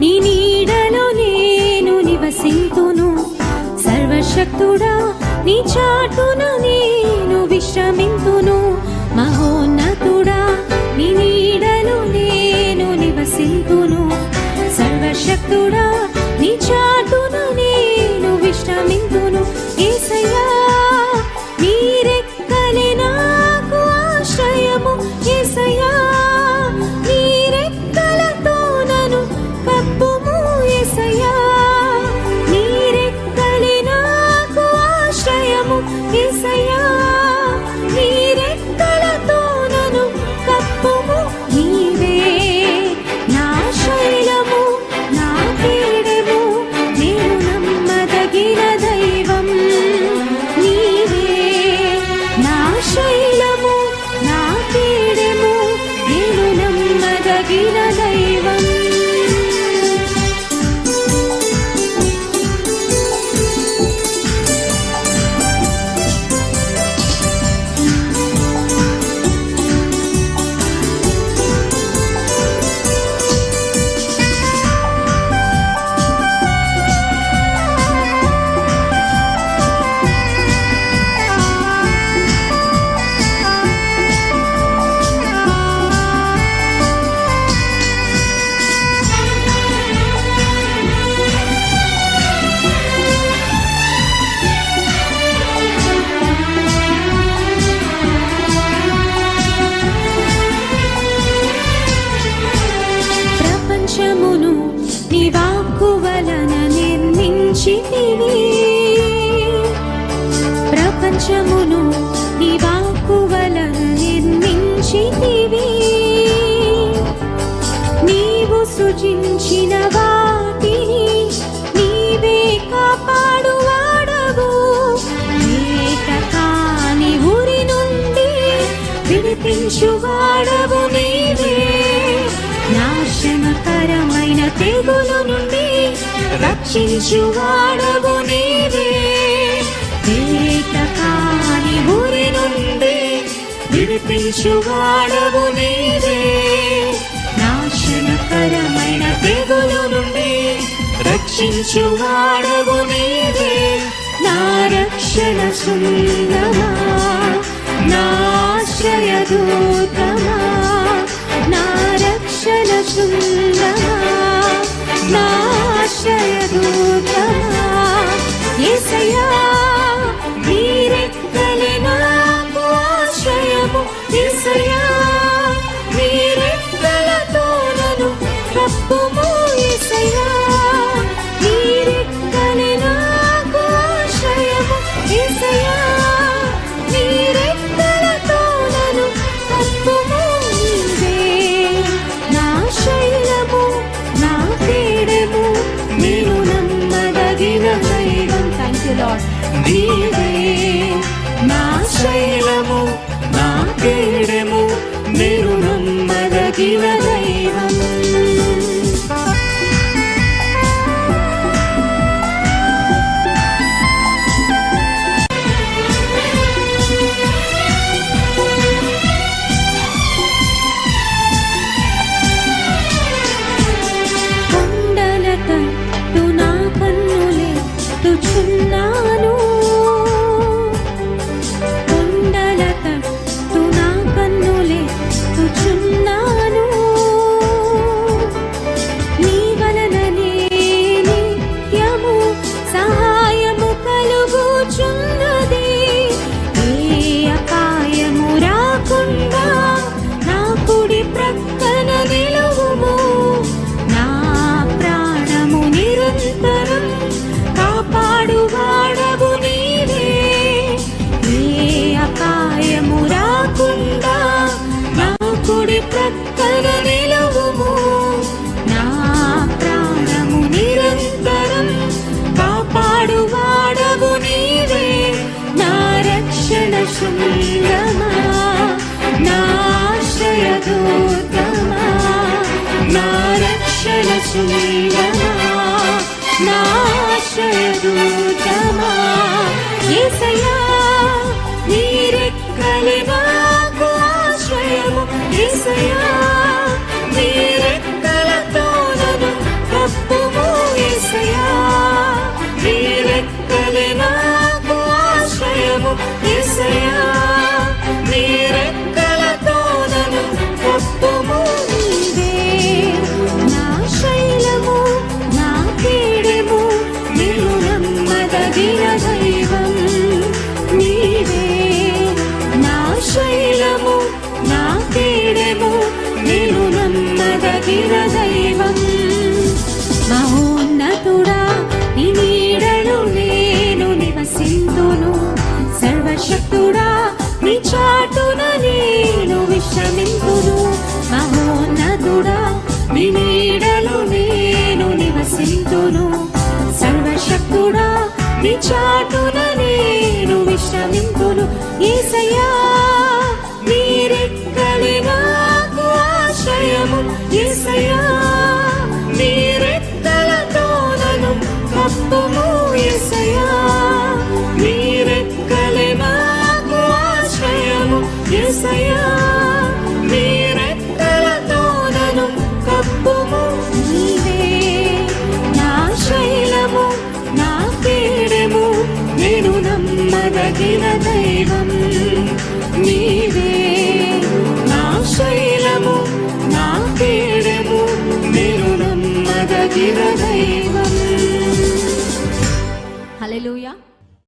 నీ నీడలో నేను నివసింతును. సర్వశక్తుడా నీ చాటున నేను విశ్రమింతును. మహోన్నతుడా నీ నా వాక్కు వలన నిర్మించితివి. ప్రపంచమును నీ వాక్కు వలన నిర్మించితివి. నీవు సృజించిన వాటిని నీవే కాపాడువాడవు. ఏక కాని ఊరి నుండి విడిపించువాడవు నీ రక్షించువాడవు నీవే. ఏక ఊరి నుండి విడిపించువాడవు నీవే. నాశనకరమైన తెగులు నుండి రక్షించువాడవు నీవే. నా రక్షణ సుందమా? నాశ్రయ దూతమా నా రక్షణ సుందమా? నాశ్రయ దూతమా యేసయ్యా నీవే నా శైలము నా కేడము నేను నమ్మదగిన రక్షణ శృంగమా నాశ్రయ దూతమా? నా రక్షణ శృంగమా నాశ్రయ దూతమా? నమ్మదగిన మహోన్నతుడా నీ నీడను నేను నివసింతును. సర్వశక్తుడా నీ చాటున నేను విశ్రమింతును. మహోన్నతుడా నీ నీడలు నేను నివసింతును. సర్వశక్తుడా నీ చాటున నేను విశ్రమింతును. ఏసయ్యా ఏసయ్యా నీ రెక్కలతో కప్పుము యేసయ్యా నీ నాకు ఆశ్రయము యేసయ్యా నీ రెక్కలతో కప్పుము నీవే నా శైలము నా నేను నమ్మదగిన దైవం. నమ్మదగిన దైవం హల్లెలూయా